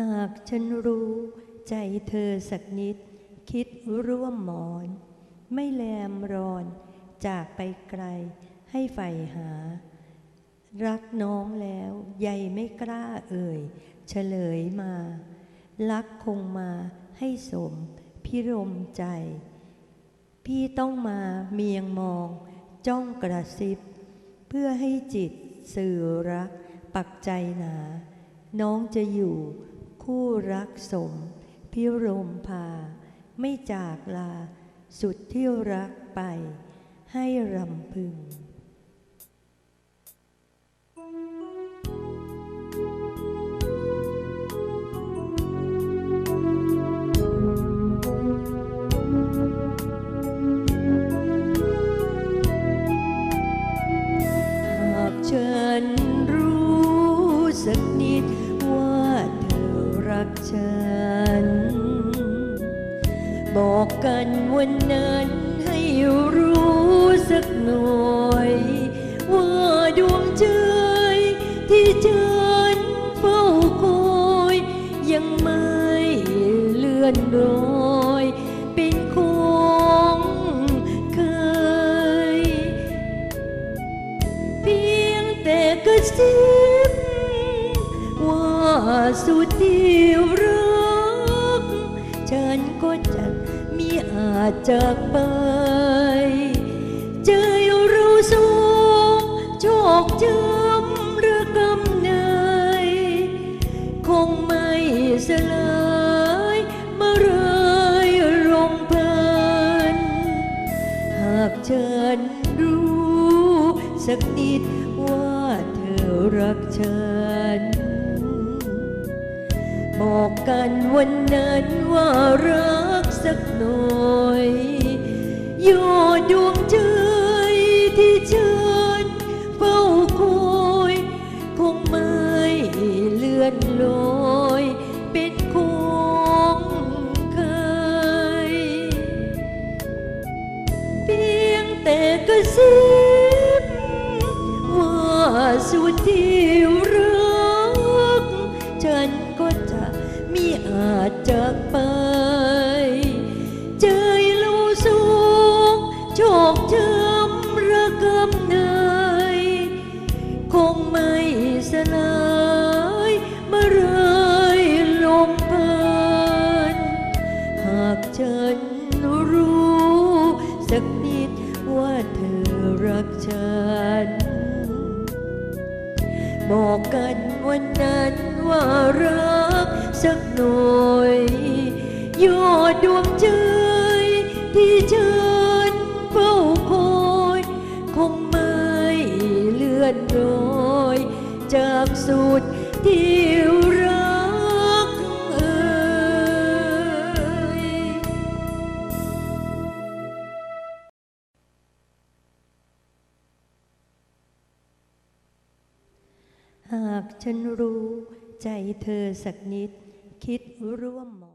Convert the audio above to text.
หากฉันรู้ใจเธอสักนิด คิดร่วมหมอน ไม่แลมรอน จากไปไกลให้ใฝ่หา รักน้องแล้วใยไม่กล้าเอ่ย เฉลยมา รักคงมาให้สม พิรมใจ พี่ต้องมาเมียงมอง จ้องกระซิบ เพื่อให้จิตสื่อรัก ปักใจหนา น้องจะอยู่ คู่รักสม พิรมพา ไม่จากลา สุดที่รักไป ให้รำพึง บอกกันวันนั้นให้รู้สักหน่อย ว่าดวงใจที่ฉันเฝ้าคอยยังไม่เลื่อนลอย เป็นของเคย เพียงแต่กระซิบว่าสุดที่รัก ฉันก็จะ อาจจากไปใจเราสองโชคจำระกำในคงไม่สลายเมื่อไรลงเพลินหากฉันรู้สักนิดว่าเธอรักฉัน บอกกันวันนั้นว่ารักสักหน่อย นลอยเป็นคงเคย เพียงแต่กระซิบว่าสุดที่รัก ฉันก็จะมีอาจจากไป เธอรักฉัน บอกกันวันนั้นว่ารักสักหน่อยยอดดวงใจที่ฉันเฝ้าคอยคงไม่เลื่อนลอย จากสุดที่ หากฉันรู้ใจเธอสักนิด คิดร่วมหมอ